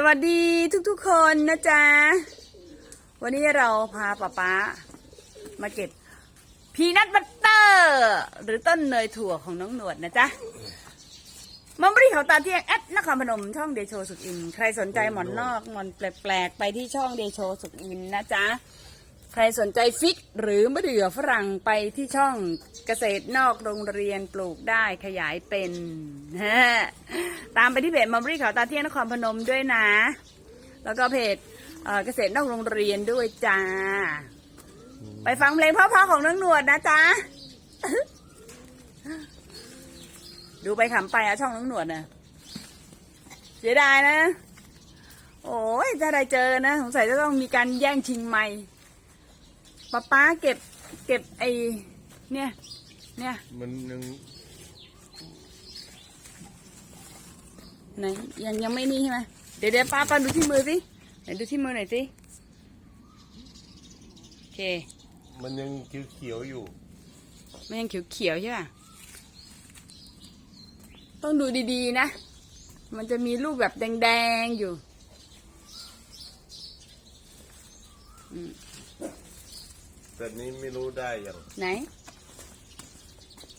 สวัสดีทุกๆคนนะจ๊ะ วันนี้เราพาป๊าป๊ามาเก็บพีนัทบัตเตอร์ หรือต้นเนยถั่วของน้องหนวดนะจ๊ะมัมบรีเขาตาเที่ยงแอดนครพนมช่องเดโชสุดอิน ใครสนใจหมอนนอกหมอนแปลกๆ ไปที่ช่องเดโชสุดอินนะจ๊ะ ใครสนใจฟิกหรือมะเดื่อฝรั่งไปที่ช่องเกษตรนอกโรงเรียนปลูกได้ขยายเป็นตามไปที่เพจมัมรี่ขาวตาเที่ยงนครพนมด้วยนะ แล้วก็เพจเกษตรนอกโรงเรียนด้วยจ้า ไปฟังเพลงพราะๆของน้องหนวดนะจ๊ะ ดูไปขำไปอะช่องน้องหนวดนะเสียดายนะ โอ้ยถ้าได้เจอนะ สงสัยจะต้องมีการแย่งชิงไม้ ป้าป้าเก็บเก็บไอเนี่ย เนี่ยมันยังไหนยังยังไม่นี่ใช่ไหมเดี๋ยวเดี๋ยวป้าป้าดูที่มือสิไหนดูที่มือหน่อยสิโอเค มันยังเขียวๆอยู่ มันยังเขียวๆใช่ป่ะต้องดูดีๆนะ มันจะมีลูกแบบแดงๆอยู่ แต่นี้ไม่รู้ได้ยังไหน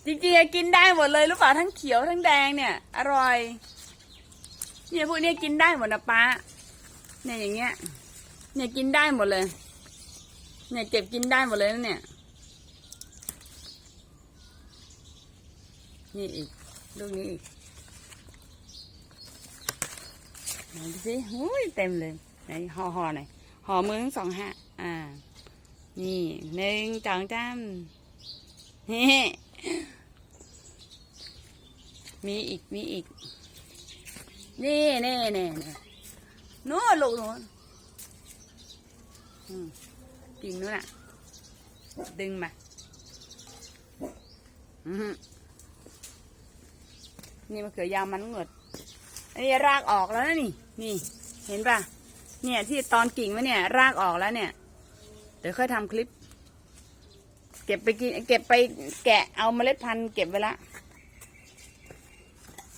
จริงๆอะกินได้หมดเลยรือเปล่าทั้งเขียวทั้งแดงเนี่ย อร่อย เนี่ยพวกเนี้ยกินได้หมดนะป้าเนี่ยอย่างเงี้ย เนี่ยกินได้หมดเลย เนี่ยเก็บกินได้หมดเลยนะเนี่ย นี่อีกลูกนี้อีกไหนดูสิหูยเต็มเลยไหนห่อห่อหน่อยห่อมือทั้งสองฮะอ่า นี่หนึ่งสองสามมีอีกมีอีก นี่นี่นี่นี่นู้นลูกนู้นกิ่งนู้นอะ ดึงมาอือหือนี่มะเขือยาวมันเงดอันนี้รากออกแล้วนะนี่ นี่ เห็นป่ะ เนี่ยที่ตอนกิ่งวะเนี่ย รากออกแล้วเนี่ย เดี๋ยวค่อยทำคลิป เก็บไปกินเก็บไปแกะเอาเมล็ดพันธุ์เก็บไว้ละ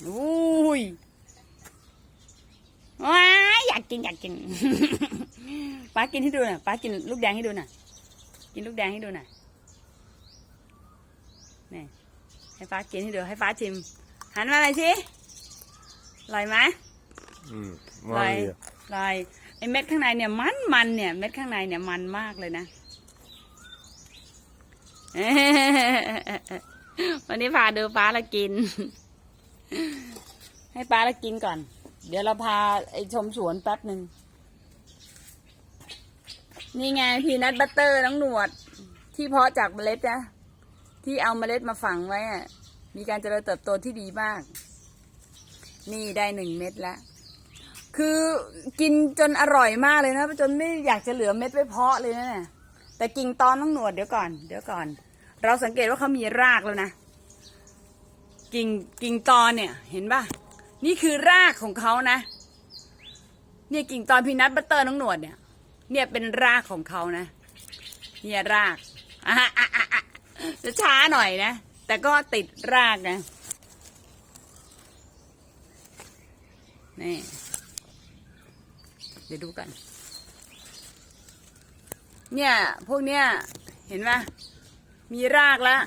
อุ้ยว้ายอยากกินอยากกินป้ากินให้ดูหน่อยป้ากินลูกแดงให้ดูหน่อยกินลูกแดงให้ดูหน่อยนี่ให้ป้ากินให้ดูให้ป้าชิม หันมาหน่อยสิอร่อยไหมอืมลว่าอยดีอะลอย ไอเม็ดข้างในเนี่ยมันมันเนี่ยเม็ดข้างในเนี่ยมันมากเลยนะ วันนี้พาดูป้าละกิน ให้ป้าละกินก่อน เดี๋ยวเราพาไอชมสวนแป๊บหนึ่งนี่ไงพีนัทบัตเตอร์น้องหนวด ที่เพาะจากเมล็ดนะที่เอาเมล็ดมาฝังไว้อะมีการเจริญเติบโตที่ดีมาก นี่ได้หนึ่งเม็ดแล้ว คือกินจนอร่อยมากเลยนะจนไม่อยากจะเหลือเม็ดไว้เพาะเลยนะเนี่ยแต่กิ่งตอนต้องหนวดเดี๋ยวก่อน เดี๋ยวก่อน เราสังเกตว่าเขามีรากแล้วนะ กิ่งกิ่งตอนเนี่ย เห็นป่ะ นี่คือรากของเขานะ เนี่ยกิ่งตอนพีนัทบัตเตอร์น้องหนวดเนี่ย เนี่ยเป็นรากของเขานะ เนี่ยรากอะอะอะอะจะช้าหน่อยนะ แต่ก็ติดรากนะ นี่ ดี๋ยวดูกัน เนี่ยพวกเนี้ยเห็นไหมมีรากแล้ว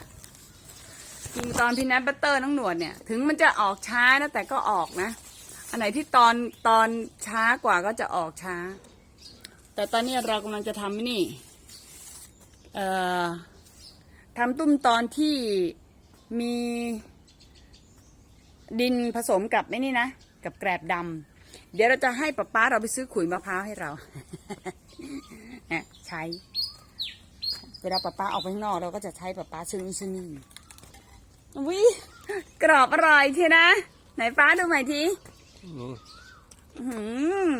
กินตอนพี่นัทบัตเตอร์น้องหนวดเนี่ย ถึงมันจะออกช้านะแต่ก็ออกนะ อันไหนที่ตอนตอนช้ากว่าก็จะออกช้า แต่ตอนนี้เรากำลังจะทำนี่ เอ่อทำตุ้มตอนที่มีดินผสมกับไอ้นี่นะ กับแกรบดำ เดี๋ยวเราจะให้ป๊าป๊าเราไปซื้อขุยมะพร้าวให้เราเนี่ยใช้ เวลาป๊าป๊าออกไปข้างนอกเราก็จะใช้ป๊าป๊าซื้อนู่ซื้อนี่วิกรอบอร่อยเชียนะ ไหนป้าดูใหม่ทีอืม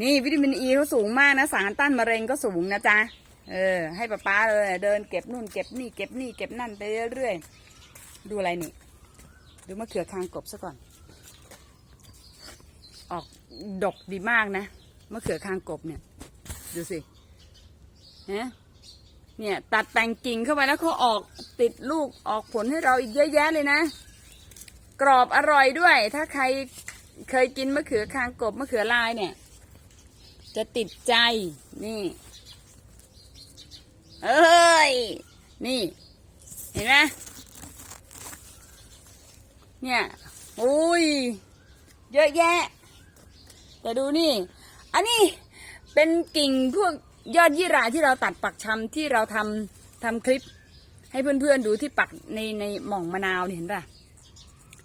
นี่วิตามินอีเขาสูงมากนะ สารต้านมะเร็งก็สูงนะจ๊ะ เออ ให้ป๊าป๊าเลยเดินเก็บนู่นเก็บนี่เก็บนี่เก็บนั่นไปเรื่อยๆ ดูอะไรนี่ ดูมะเขือคางกบซะก่อน ออกดกดีมากนะมะเขือคางกบเนี่ย ดูสิฮะเนี่ย ตัดแต่งกิ่งเข้าไปแล้วเขาออกติดลูกออกผลให้เราอีกเยอะแยะเลยนะ กรอบอร่อยด้วย ถ้าใครเคยกินมะเขือคางกบมะเขือลายเนี่ย จะติดใจนี่ เอ้ย นี่ เห็นไหมเนี่ย อุ้ย เยอะแยะ แต่ดูนี่ อันนี้เป็นกิ่งพวกยอดยี่ราที่เราตัดปักชำที่เราทำทำคลิป ให้เพื่อนๆดูที่ปักในในหม่องมะนาวเห็นป่ะ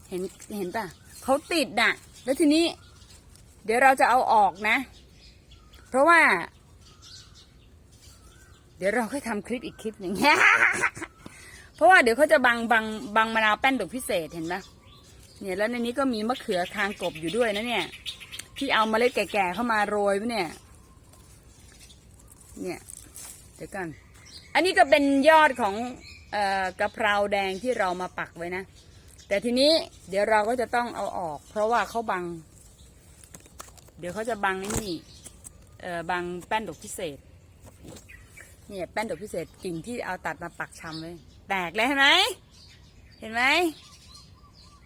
เห็นเห็นป่ะเขาติดน่ะ แล้วทีนี้ เดี๋ยวเราจะเอาออกนะ เพราะว่า เดี๋ยวเราค่อยทำคลิปอีกคลิปหนึ่งเพราะว่าเดี๋ยวเขาจะบังบังบังมะนาวแป้นดกพิเศษเห็นปะเนี่ยแล้วในนี้ก็มีมะเขือคางกบอยู่ด้วยนะเนี่ย ที่เอาเมล็ดแก่ๆเข้ามาโรยไว้เนี่ย เนี่ย เดี๋ยวกัน อันนี้ก็เป็นยอดของออกะเพราแดงที่เรามาปักไว้นะ แต่ทีนี้เดี๋ยวเราก็จะต้องเอาออก เพราะว่าเขาบัง เดี๋ยวเขาจะบังไอ้นี่เอ่อบังแป้นดอกพิเศษ เนี่ยแป้นดอกพิเศษกิ่งที่เอาตัดมาปักชำเลยแตกเลยเห็นไหมเห็นไหม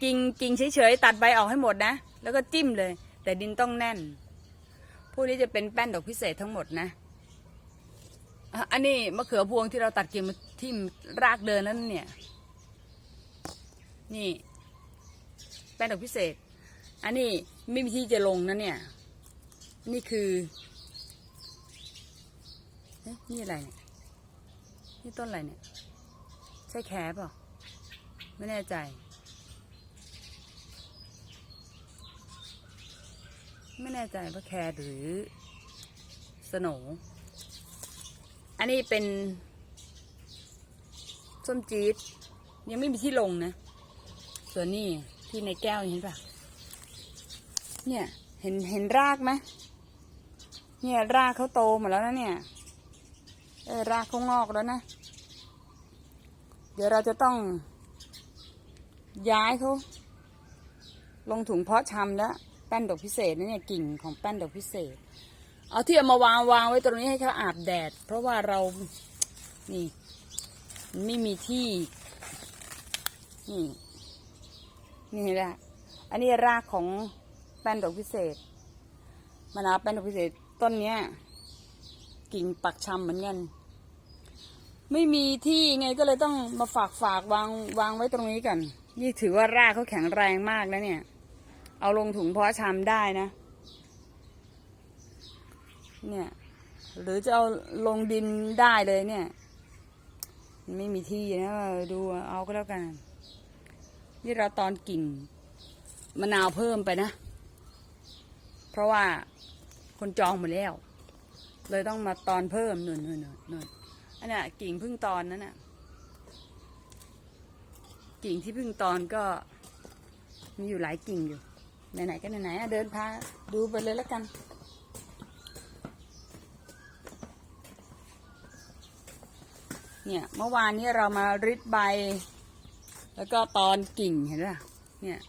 กิ่งกิ่งเฉยๆตัดใบออกให้หมดนะ แล้วก็จิ้มเลย แต่ดินต้องแน่นพวกนี้จะเป็นแป้นดอกพิเศษทั้งหมดนะอันนี้มะเขือพวงที่เราตัดกิ่งมาทิ่มรากเดินนั้นเนี่ย นี่ แป้นดอกพิเศษ อันนี้ไม่มีที่จะลงนะเนี่ย นี่คือนี่อะไรเนี่ย นี่ต้นอะไรเนี่ย ใช่แครเปล่าไม่แน่ใจ ไม่แน่ใจว่าแครหรือสโนอันนี้เป็นส้มจี๊ดยังไม่มีที่ลงนะ ส่วนนี้ที่ในแก้วเห็นปะเนี่ยเห็นเห็นรากไหมเนี่ยรากเขาโตหมดแล้วนะเนี่ยเออรากเขางอกแล้วนะ เดี๋ยวเราจะต้อง ย้ายเขาลงถุงเพาะชำแล้ว แป้นดอกพิเศษนะเนี่ยกิ่งของแป้นดอกพิเศษ เอาที่เอามาวางวางไว้ตรงนี้ให้เขาอาบแดด เพราะว่าเรานี่ไม่มีที่นี่นี่เห็นไหมอันนี้รากของแป้นดอกพิเศษมะนาวแป้นดอกพิเศษต้นเนี้ย กิ่งปักชำเหมือนกันไม่มีที่ไงก็เลยต้องมาฝากฝากวางวางไว้ตรงนี้กัน นี่ถือว่ารากเขาแข็งแรงมากแล้วเนี่ย เอาลงถุงเพาะชำได้นะ เนี่ย หรือจะเอาลงดินได้เลยเนี่ย ไม่มีที่นะดูเอาก็แล้วกัน นี่เราตอนกิ่งมะนาวเพิ่มไปนะ เพราะว่าคนจองหมดแล้ว เลยต้องมาตอนเพิ่มหน่นหน่นหน่นหน่นอันน่ะกิ่งพึ่งตอนนั้นน่ะ กิ่งที่พึ่งตอนก็มีอยู่หลายกิ่งอยู่ ไหนๆก็ไหนๆเดินพาดูไปเลยแล้วกัน เนี่ยเมื่อวานนี้เรามาริดใบ แล้วก็ตอนกิ่งเห็นป่ะเนี่ย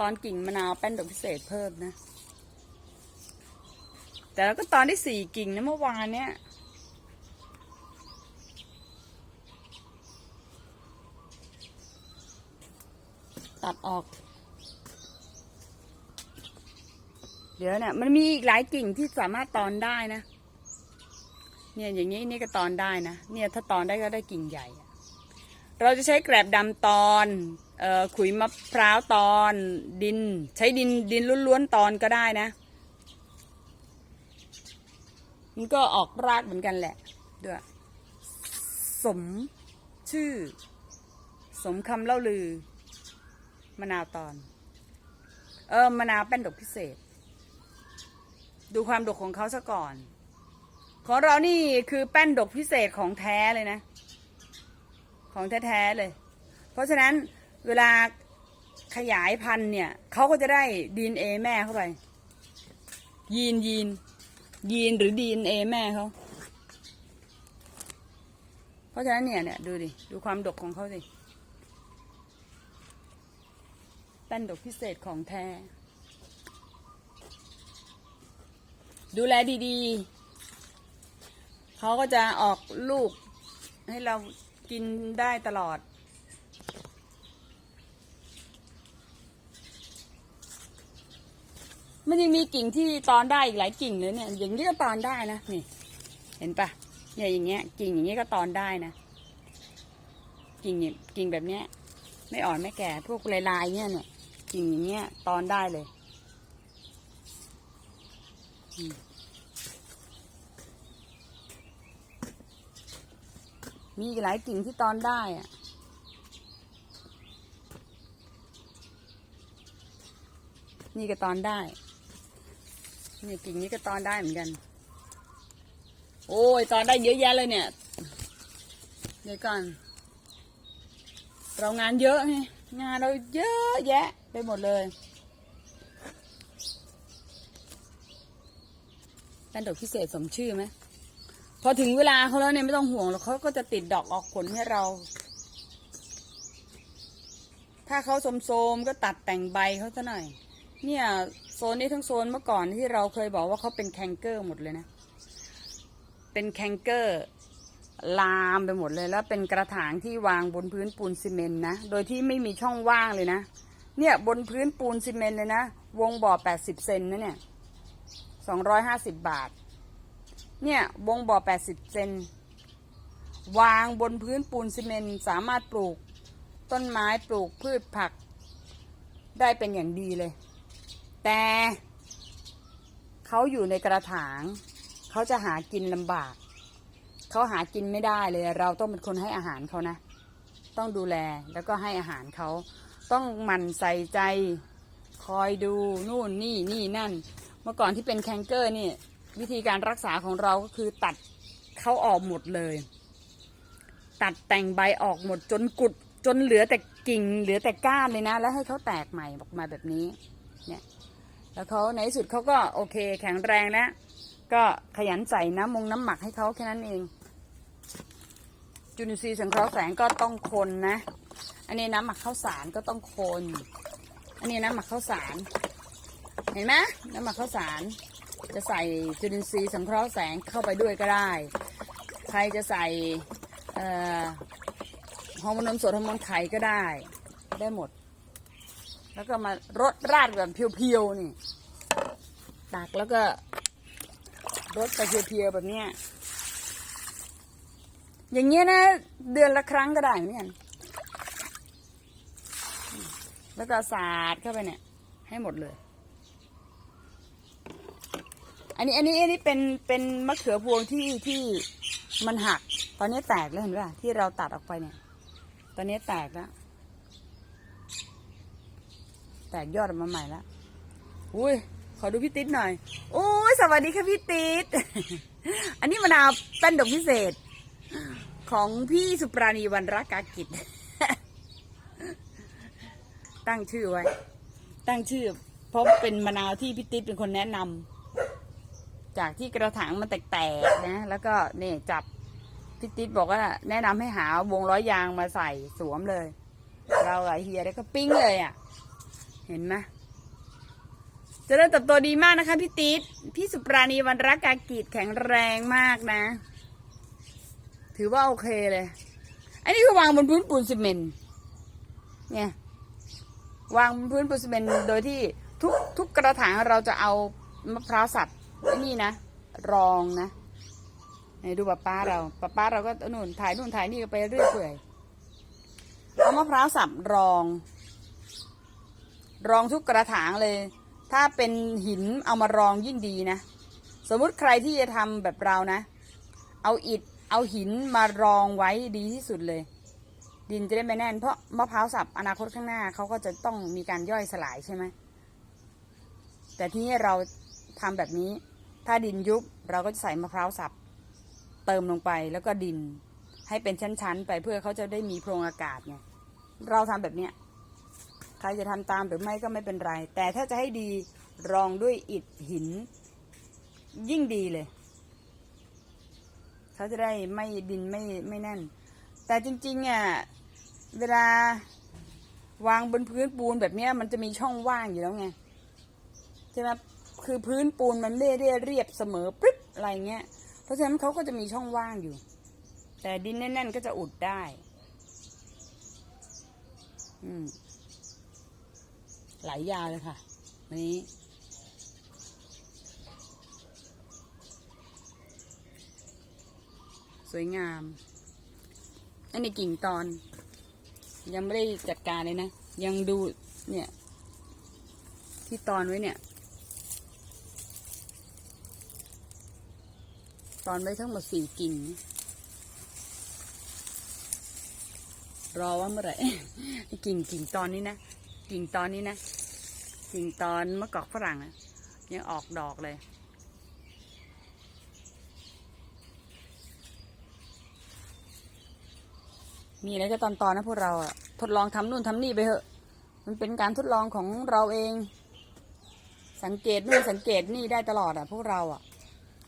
ตอนกิ่งมะนาวแป้นดอกพิเศษเพิ่มนะ แต่เราก็ตอนได้สี่กิ่งนะเมื่อวานเนี้ยตัดออก เยวเนี่ยมันมีอีกหลายกิ่งที่สามารถตอนได้นะ เนี่ยอย่างนี้นี่ก็ตอนได้นะ เนี่ยถ้าตอนได้ก็ได้กิ่งใหญ่ เราจะใช้แกลบดำตอนออขุยมะพร้าวตอนดิน ใช้ดินดินล้วนๆตอนก็ได้นะ มันก็ออกรากเหมือนกันแหละด้วยสมชื่อ สมคำเล่าลือมะนาวตอน เออมะนาวแป้นดอกพิเศษ ดูความดกของเขาซะก่อน ของเรานี่คือแป้นดกพิเศษของแท้เลยนะ ของแท้ๆเลย เพราะฉะนั้นเวลาขยายพันธุ์เนี่ยเขาก็จะได้ดีเอแม่เข้าไป ยีนยีน ยีนหรือดีเอแม่เขาเพราะฉะนั้นเนี่ยเนี่ยดูดิ ดูความดกของเขาสิแป้นดกพิเศษของแท้ ดูแลดีๆ เขาก็จะออกลูก ให้เรากินได้ตลอด มันยังมีกิ่งที่ตอนได้อีกหลายกิ่งเลยเนี่ย อย่างนี้ก็ตอนได้นะนี่ เห็นปะเนี่ยอย่างเงี้ย กิ่งอย่างเงี้ยก็ตอนได้นะ กิ่งกิ่งแบบเนี้ย ไม่อ่อนไม่แก่พวกลายๆเนี่ยเนี่ยกิ่งอย่างเงี้ยตอนได้เลย อืม มีอีกหลายกิ่งที่ตอนได้อะนี่ก็ตอนได้ นี่กิ่งนี้ก็ตอนได้เหมือนกัน โอ้ยตอนได้เยอะแยะเลยเนี่ย เดี๋ยวก่อน เรางานเยอะไงงานเราเยอะแยะ ไปหมดเลยเป็นดอกพิเศษสมชื่อไหม อถึงเวลาเขาแล้วเนี่ยไม่ต้องห่วงหรอกเขาก็จะติดดอกออกผลให้เรา ถ้าเขาโสมๆก็ตัดแต่งใบเขาซะหน่อย เนี่ยโซนนี้ทั้งโซนเมื่อก่อนที่เราเคยบอกว่าเขาเป็นแคนเกอร์หมดเลยนะ เป็นแคนเกอร์ลามไปหมดเลยแล้วเป็นกระถางที่วางบนพื้นปูนซีเมนต์นะ โดยที่ไม่มีช่องว่างเลยนะ เนี่ยบนพื้นปูนซีเมนต์เลยนะ วงบ่อ80เซนนะเนี่ย250บาท เนี่ย วงบ่อ 80 เซน วางบนพื้นปูนซีเมนต์สามารถปลูกต้นไม้ปลูกพืชผัก ได้เป็นอย่างดีเลย แต่เขาอยู่ในกระถาง เขาจะหากินลำบาก เขาหากินไม่ได้เลย เราต้องเป็นคนให้อาหารเขานะ ต้องดูแลแล้วก็ให้อาหารเขา ต้องหมั่นใส่ใจ คอยดูนู่นนี่นี่นั่น เมื่อก่อนที่เป็นแคนเกอร์นี่ วิธีการรักษาของเราก็คือตัดเขาออกหมดเลย ตัดแต่งใบออกหมดจนกุดจนเหลือแต่กิ่งเหลือแต่ก้านเลยนะ แล้วให้เขาแตกใหม่ออกมาแบบนี้ เนี่ย แล้วเขาในที่สุดเขาก็โอเค แข็งแรงแล้วก็ขยันใส่น้ำมงน้ำหมักให้เขาแค่นั้นเอง จุลินทรีย์สังเคราะห์แสงก็ต้องคนนะ อันนี้น้ำหมักข้าวสารก็ต้องคน อันนี้น้ำหมักข้าวสาร เห็นไหมน้ำหมักข้าวสาร จะใส่จุลินทรีย์สังเคราะห์แสงเข้าไปด้วยก็ได้ ใครจะใส่เอ่อฮอร์โมนนมสดฮอร์โมนไข่ก็ได้ ได้หมด แล้วก็มารดราดแบบเพียวๆนี่ ตักแล้วก็รดไปเพียวๆแบบเนี้ย อย่างเงี้ยนะเดือนละครั้งก็ได้เหมือนกันแล้วก็สาดเข้าไปเนี่ย ให้หมดเลย อันนี้อันนี้อันนี้เป็นเป็นมะเขือพวงที่ที่มันหัก ตอนนี้แตกแล้วเห็นไหมล่ะที่เราตัดออกไปเนี่ย ตอนนี้แตกแล้วแตกยอดออกมาใหม่แล้วอุ้ยขอดูพี่ติ๊ดหน่อยโอ้ยสวัสดีค่ะพี่ติ๊ดอันนี้มะนาวเป็นดอกพิเศษ ของพี่สุปราณีวันรักกากิจ ตั้งชื่อไว้ ตั้งชื่อ เพราะเป็นมะนาวที่พี่ติ๊ดเป็นคนแนะนำ จากที่กระถางมันแตกๆนะ แล้วก็เนี่ยจับพี่ติ๊ดบอกว่าแนะนำให้หาวงร้อยยางมาใส่สวมเลย เราไอเฮียแล้วก็ปิ้งเลยอะเห็นไหมเจริญเติบโตดีมากนะคะพี่ติ๊ดพี่สุปราณีวันรักกากีดแข็งแรงมากนะ ถือว่าโอเคเลย อันนี้คือวางบนพื้นปูนซีเมนต์เนี่ยวางบนพื้นปูนซีเมนต์โดยที่ทุกทุกกระถางเราจะเอามะพร้าวสับ นี่นะ รองนะไหนดูป้าป้าเราป้าป้าเราก็นู่นถ่ายนู่นถ่ายนี่ก็ไปเรื่อยเปื่อยเอามะพร้าวสับรอง รองทุกกระถางเลย ถ้าเป็นหินเอามารองยิ่งดีนะ สมมุติใครที่จะทำแบบเรานะ เอาอิฐเอาหินมารองไว้ดีที่สุดเลย ดินจะได้ไม่แน่น เพราะมะพร้าวสับอนาคตข้างหน้าเขาก็จะต้องมีการย่อยสลายใช่ไหมแต่ที่นี่เรา ทำแบบนี้ ถ้าดินยุบเราก็จะใส่มะพร้าวสับเติมลงไปแล้วก็ดินให้เป็นชั้น ๆ ไปเพื่อเขาจะได้มีโพรงอากาศไงเราทำแบบเนี้ยใครจะทำตามหรือไม่ก็ไม่เป็นไร แต่ถ้าจะให้ดีรองด้วยอิฐหิน ยิ่งดีเลยเขาจะได้ไม่ดินไม่ไม่แน่น แต่จริงๆอะเวลาวางบนพื้นปูนแบบเนี้ยมันจะมีช่องว่างอยู่แล้วไงใช่ไหม คือพื้นปูนมันเร่เรียบเสมอปึ๊บอะไรเงี้ย เพราะฉะนั้นเขาก็จะมีช่องว่างอยู่ แต่ดินแน่น ๆ ก็จะอุดได้ อืมหลายยาเลยค่ะนี้สวยงาม อันนี้กิ่งตอน ยังไม่ได้จัดการเลยนะ ยังดูเนี่ย ที่ตอนไว้เนี่ย ตอนไว้ทั้งหมดสี่กิ่งรอว่าเมื่อไหร่กิ่งกิ่งตอนนี้นะกิ่งตอนนี้นะกิ่งตอนมะกอกฝรั่งอะยังออกดอกเลย มีอะไรก็ตอนตอนนะพวกเราอะทดลองทำนู่นทำนี่ไปเถอะ มันเป็นการทดลองของเราเอง สังเกตนู่นสังเกตนี่ได้ตลอดอะพวกเราอะ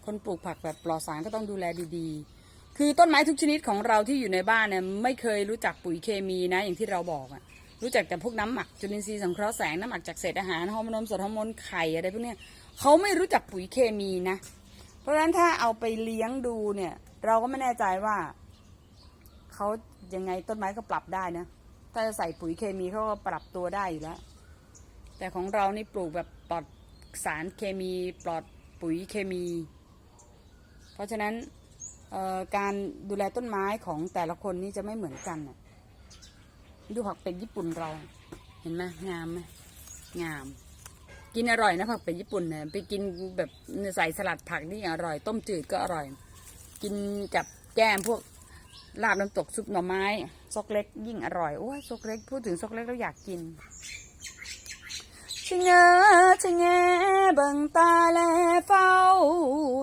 คนปลูกผักแบบปลอดสารก็ต้องดูแลดีๆ คือต้นไม้ทุกชนิดของเราที่อยู่ในบ้านเนี่ยไม่เคยรู้จักปุ๋ยเคมีนะ อย่างที่เราบอกอะรู้จักแต่พวกน้ำหมักจุลินทรีย์สังเคราะห์แสงน้ำหมักจากเศษอาหารฮอร์โมนสดฮอร์โมนไข่อะไรพวกเนี้ยเขาไม่รู้จักปุ๋ยเคมีนะ เพราะฉะนั้นถ้าเอาไปเลี้ยงดูเนี่ย เราก็ไม่แน่ใจว่าเขายังไงต้นไม้ก็ปรับได้นะ ถ้าจะใส่ปุ๋ยเคมีเขาก็ปรับตัวได้อยู่แล้ว แต่ของเรานี่ปลูกแบบปลอดสารเคมีปลอดปุ๋ยเคมี เพราะฉะนั้นการดูแลต้นไม้ของแต่ละคนนี่จะไม่เหมือนกันดูผักเป็ดญี่ปุ่นเราเห็นไหมงามไหมงาม กินอร่อยนะผักเป็ดญี่ปุ่นเนี่ยไปกินแบบใส่สลัดผักนี่อร่อย ต้มจืดก็อร่อย กินกับแก้มพวกลาบน้ำตกซุปหน่อไม้ซกเล็กยิ่งอร่อยโอ้ยซกเล็กพูดถึงซกเล็กแล้วอยากกิน ชะเงอชะแงเบิ่งตาแลเฝ้า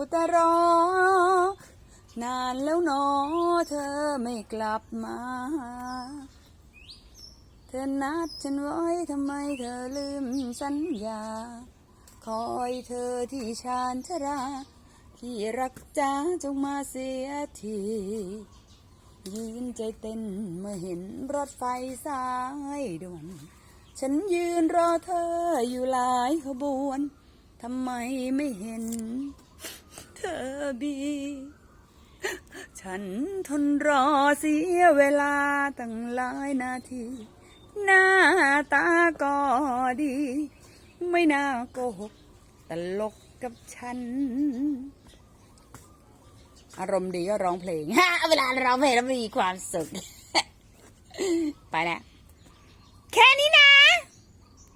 แต่รอ นานแล้วหนอเธอไม่กลับมา เธอนัดฉันไว้ทำไมเธอลืมสัญญา คอยเธอที่ชานชรา ที่รักจ้าจงมาเสียทียืนใจเต้นเมื่อเห็นรถไฟสายด่วน ฉันยืนรอเธออยู่หลายขบวนทำไมไม่เห็น เธอบี ฉันทนรอเสียเวลาตั้งหลายนาที หน้าตาก็ดี ไม่น่าโกหกตลกกับฉัน อารมณ์ดีก็ร้องเพลงเวลาร้องเพลงแล้วมีความสุข ไปแล้วแค่นี้นะ